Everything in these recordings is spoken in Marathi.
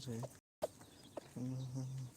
是谁？嗯。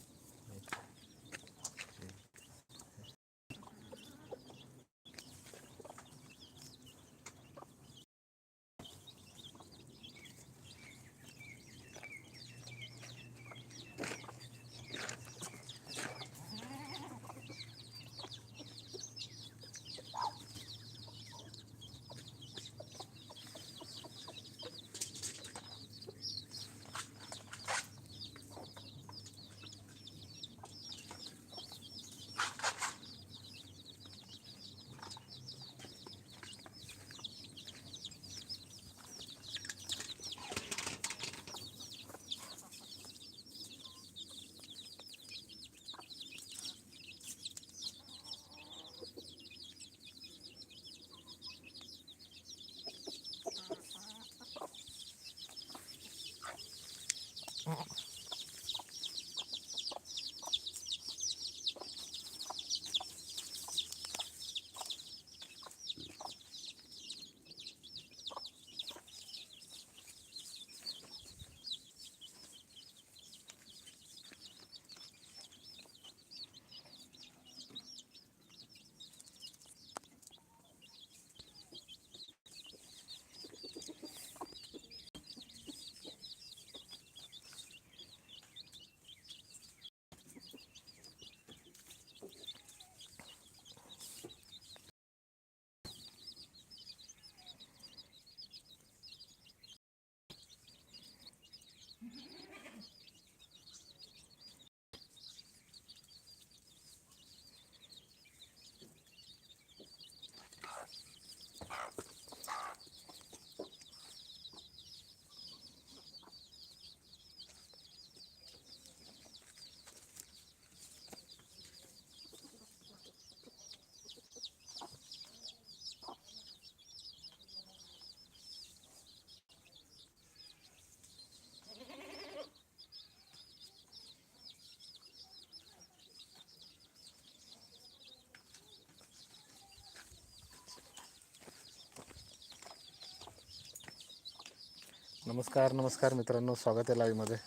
नमस्कार नमस्कार मित्रांनो स्वागत आहे लाईव्हमध्ये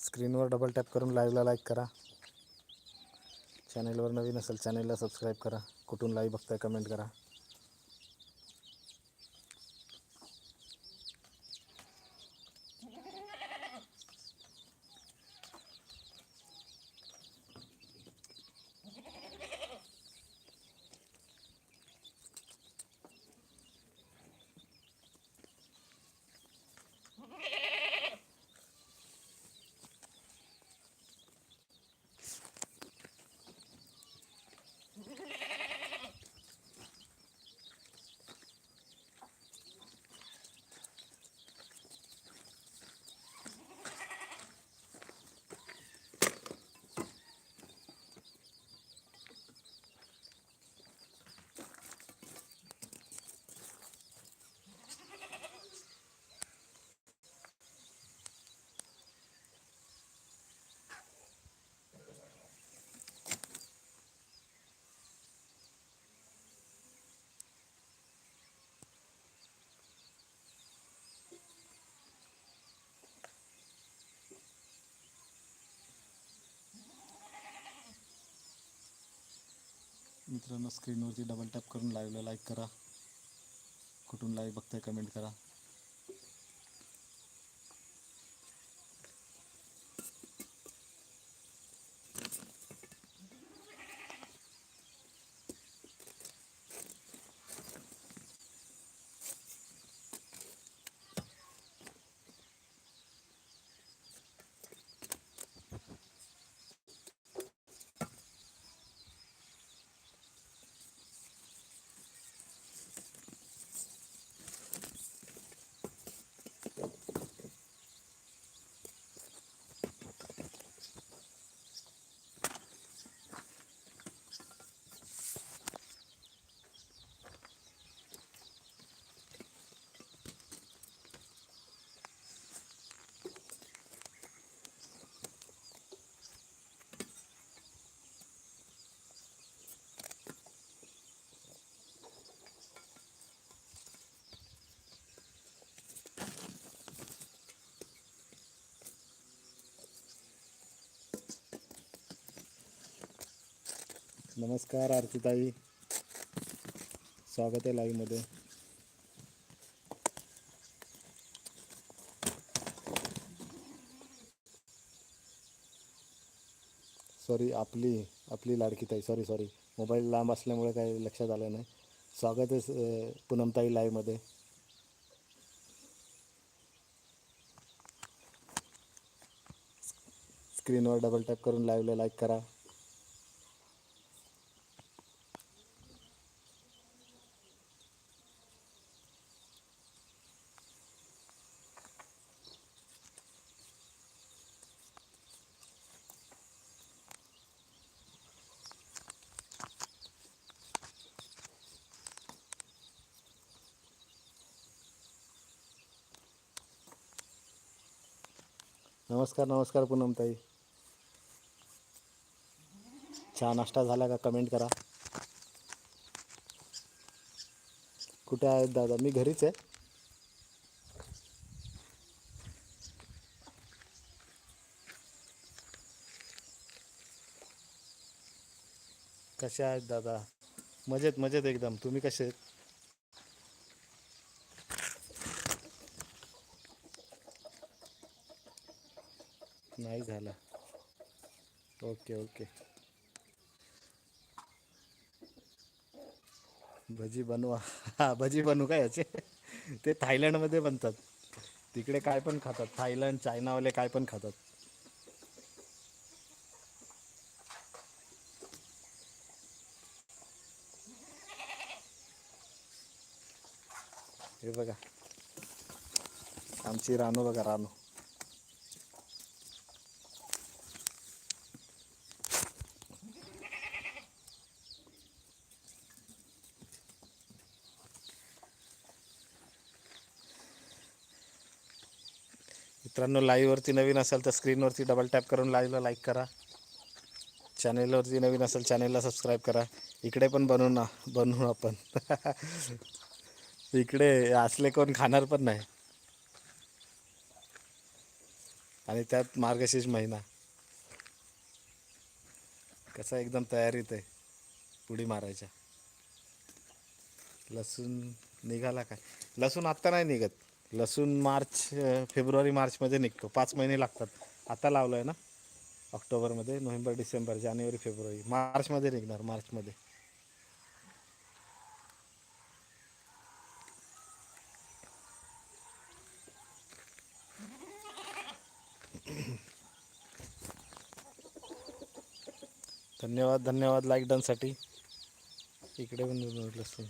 स्क्रीनवर डबल टॅप करून लाईव्हला लाईक करा. चॅनेलवर नवीन असेल चॅनेलला सबस्क्राईब करा. कुठून लाईव्ह बघताय कमेंट करा. मित्रांनो स्क्रीनवरती डबल टॅप करून लाईव्हला लाईक करा. कुठून लाईव्ह बघताय कमेंट करा. नमस्कार आरतीताई. स्वागत आहे लाईव्हमध्ये सॉरी आपली आपली लाडकी ताई. सॉरी सॉरी मोबाईल लांब असल्यामुळे काही लक्षात आलं नाही. स्वागत आहे पूनमताई लाईव्हमध्ये स्क्रीनवर डबल टॅप करून लाईव्हला लाईक करा. नमस्कार नमस्कार पूनमताई चहा नाश्ता झाला का कमेंट करा. कुठे आहेत दादा? मी घरीच आहे. कसे आहेत दादा? मजेत मजेत एकदम. तुम्ही कसे आहेत नाही झाला. Okay okay. भजी बनवा. हा भजी बनवू का याचे? ते थायलंडमध्ये बनतात. तिकडे काय पण खातात. थायलंड चायनावाले काय पण खातात. हे बघा. आमची रानो बघा रानो. मित्रांनो लाईव्हवरती नवीन असाल तर स्क्रीनवरती डबल टॅप करून लाईव्हला लाईक करा. चॅनेलवरती नवीन असेल चॅनेलला सबस्क्राईब करा. इकडे पण बनवू ना बनवू आपण. इकडे असले कोण खाणार पण नाही. आणि त्यात मार्गशीर्ष महिना. कसा एकदम तयारीत आहे उडी मारायच्या. लसूण निघाला काय? लसूण आत्ता नाही निघत. लसूण मार्च फेब्रुवारी मार्चमध्ये निघतो. पाच महिने लागतात. आता लावलं आहे ना? ऑक्टोबरमध्ये नोव्हेंबर डिसेंबर जानेवारी फेब्रुवारी. मार्चमध्ये निघणार मार्चमध्ये. धन्यवाद धन्यवाद लाईक डनसाठी इकडे पण लसूण.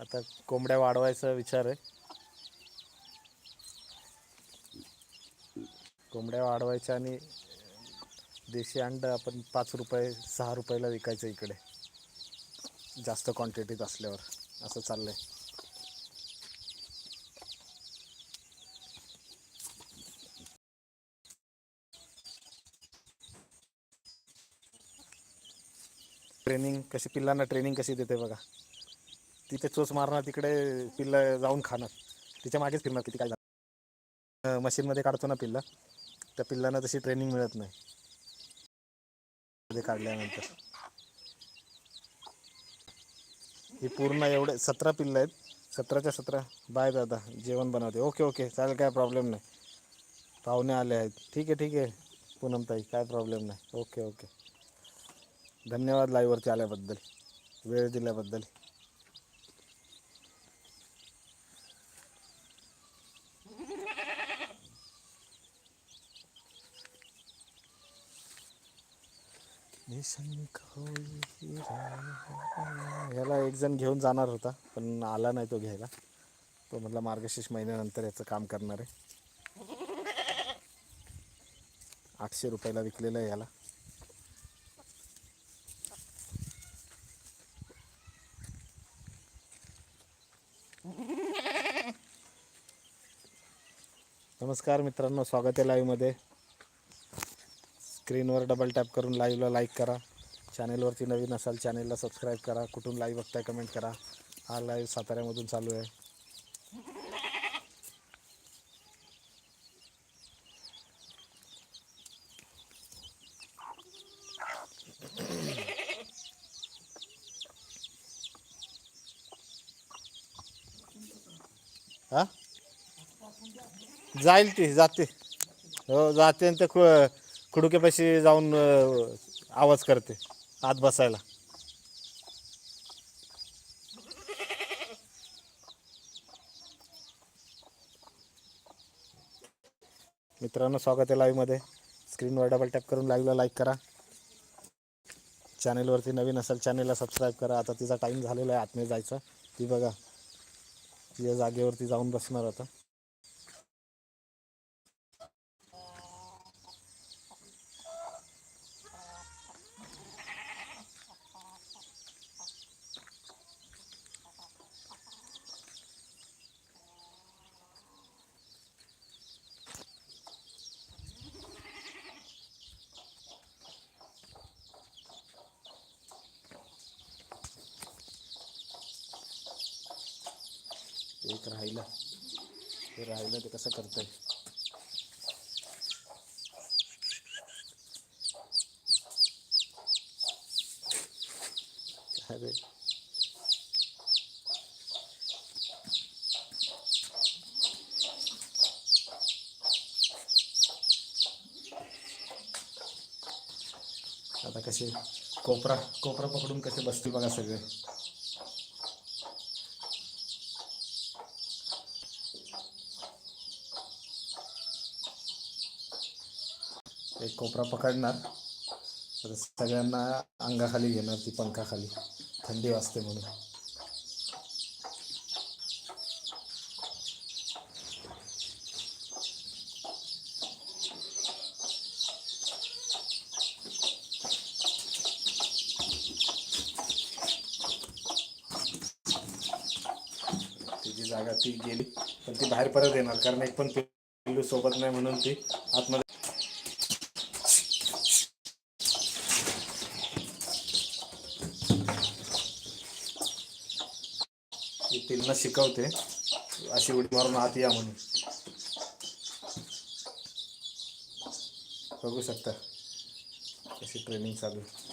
आता कोंबड्या वाढवायचा विचार आहे. कोंबड्या वाढवायच्या आणि देशी अंड आपण पाच रुपये सहा रुपयाला विकायचं इकडे. जास्त क्वांटिटीत असल्यावर. असं चाललंय. ट्रेनिंग कशी पिल्लांना ट्रेनिंग कशी देते बघा. तिथे चोच मारणार तिकडे पिल्ल जाऊन खाणार. तिच्या मागेच फिरणार किती काय झालं. मशीनमध्ये काढतो ना पिल्ला. त्या पिल्लांना तशी ट्रेनिंग मिळत नाही. मध्ये काढल्यानंतर. ही पूर्ण एवढे सतरा पिल्लं आहेत. सतराच्या सतरा. बाय दादा जेवण बनवते. Okay okay. चालेल काय प्रॉब्लेम नाही. पाहुणे आले आहेत. ठीक आहे ठीक आहे. पूनमताई काय प्रॉब्लेम नाही. Okay okay. धन्यवाद लाईव्हवरती आल्याबद्दल. वेळ दिल्याबद्दल. ह्याला एक जण घेऊन जाणार होता पण आला नाही तो घ्यायला. तो म्हटला मार्गशीर्ष महिन्यानंतर याचं काम करणार आहे. आठशे रुपयाला विकलेलं आहे याला. नमस्कार मित्रांनो स्वागत आहे लाईव्हमध्ये स्क्रीनवर डबल टॅप करून लाईव्हला लाईक करा. चॅनेलवरती नवीन असाल चॅनेलला सबस्क्राईब करा. कुठून लाईव्ह बघताय कमेंट करा. हा लाईव्ह साताऱ्यामधून चालू आहे. हा? जाईल ती जाते. हो जाते आणि ते खुडुक्यापाशी जाऊन अं, आवाज करते आत बसायला. मित्रांनो स्वागत आहे लाईव्हमध्ये स्क्रीनवर डबल टॅप करून लाईव्हला लाईक करा. चॅनेलवरती नवीन असेल चॅनेलला सबस्क्राईब करा. आता तिचा टाईम झालेला आहे आतमध्ये जायचा. ती बघा तिच्या जागेवरती जाऊन बसणार आता एक राहिलं ते राहिलं ते कसं करतंय? अरे. आता कसे? कोपरा कोपरा पकडून कसे बसतील बघा सगळे. एक कोपरा पकडणार. तर सगळ्यांना अंगाखाली घेणार ती पंखाखाली. थंडी वाजते म्हणून. तिची जागा ती गेली पण ती बाहेर परत येणार. कारण एक पण पिल्लू सोबत नाही म्हणून ती आतमध्ये ती शिकवते. अशी उडी मारून आत या म्हणून. बघू शकता. कशी ट्रेनिंग चालू आहे.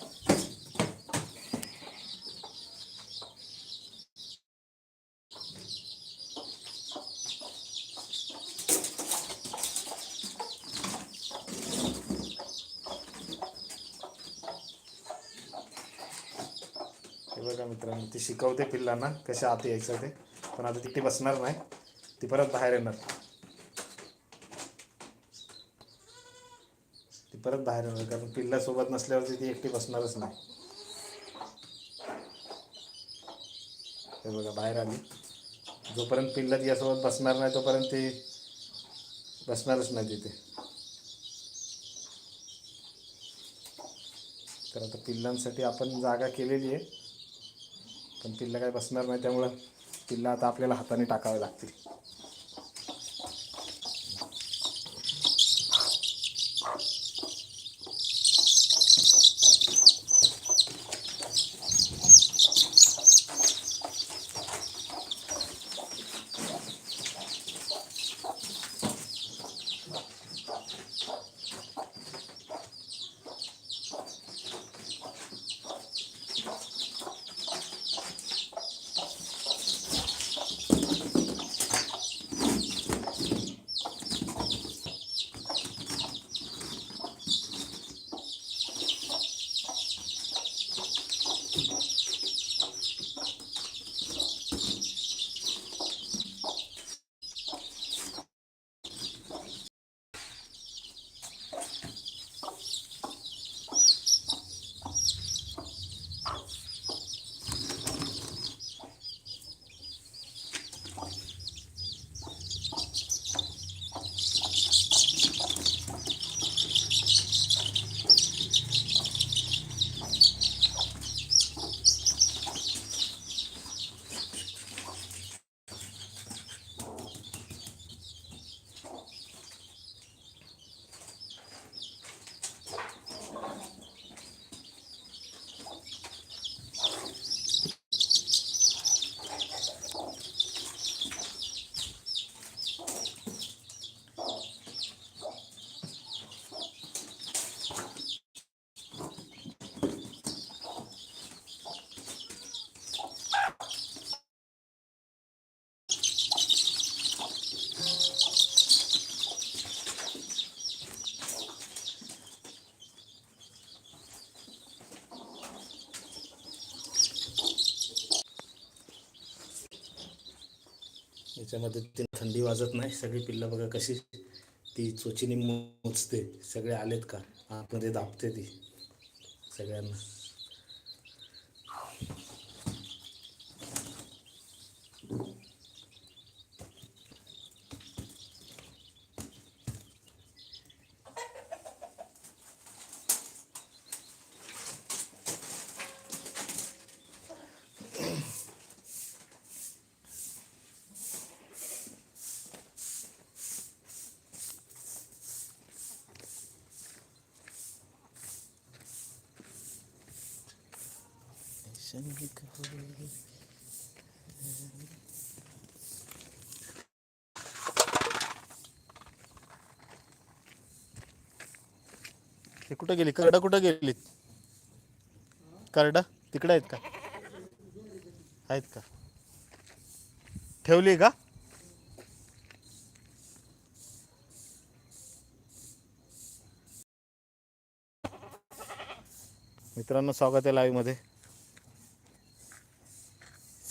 हे बघा मित्रांनो ती शिकवते पिल्लांना कशा आत यायचं ते. पण आता ती बसणार नाही. ती परत बाहेर येणार. ती परत बाहेर येणार कारण पिल्ला सोबत नसल्यावरती ती एकटी बसणारच नाही. हे बघा बाहेर आली. जोपर्यंत पिल्ला तिच्यासोबत बसणार नाही तोपर्यंत ती बसणारच नाही तिथे. तर आता पिल्लांसाठी आपण जागा केलेली आहे. पण पिल्ला काय बसणार नाही त्यामुळं पिल्ला आता आपल्याला हाताने टाकावे लागतील. त्याच्यामध्ये ती थंडी वाजत नाही. सगळी पिल्लं बघा कशी ती चोचीने मोजते. सगळे आलेत का? आतमध्ये दाबते ती सगळ्यांना. संगीत ते कुठं गेली? करडा कुठं गेलीत करडा? तिकडे आहेत का? आहेत का? ठेवली का? मित्रांनो स्वागत आहे लाईव्हमध्ये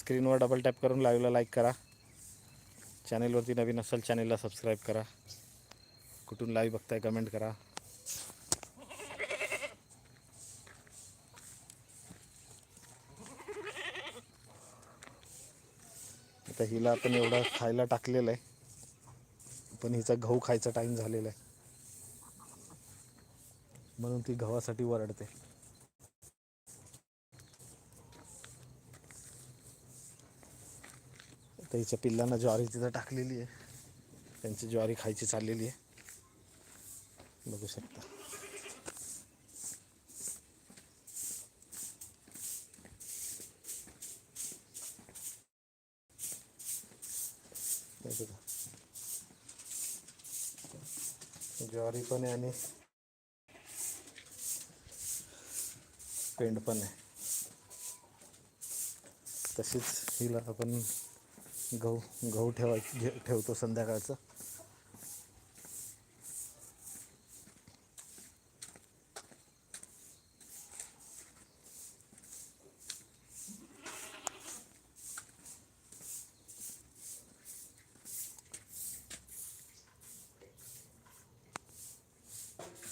स्क्रीनवर डबल टॅप करून लाईव्हला लाईक करा. चॅनेलवरती नवीन असेल चॅनेलला सबस्क्राईब करा. कुठून लाईव्ह बघताय कमेंट करा. आता हिला आपण एवढा खायला टाकलेलं आहे. पण हिचा गहू खायचा टाईम झालेला आहे. म्हणून ती गव्हासाठी वरडते. त्याच्या हिच्या पिल्लांना ज्वारी तिथं टाकलेली आहे. त्यांची ज्वारी खायची चाललेली आहे. बघू शकता. ज्वारी पण आहे आणि पेंड पण आहे. तशीच हिला आपण गहू गहू ठेवाय ठेवतो संध्याकाळचं.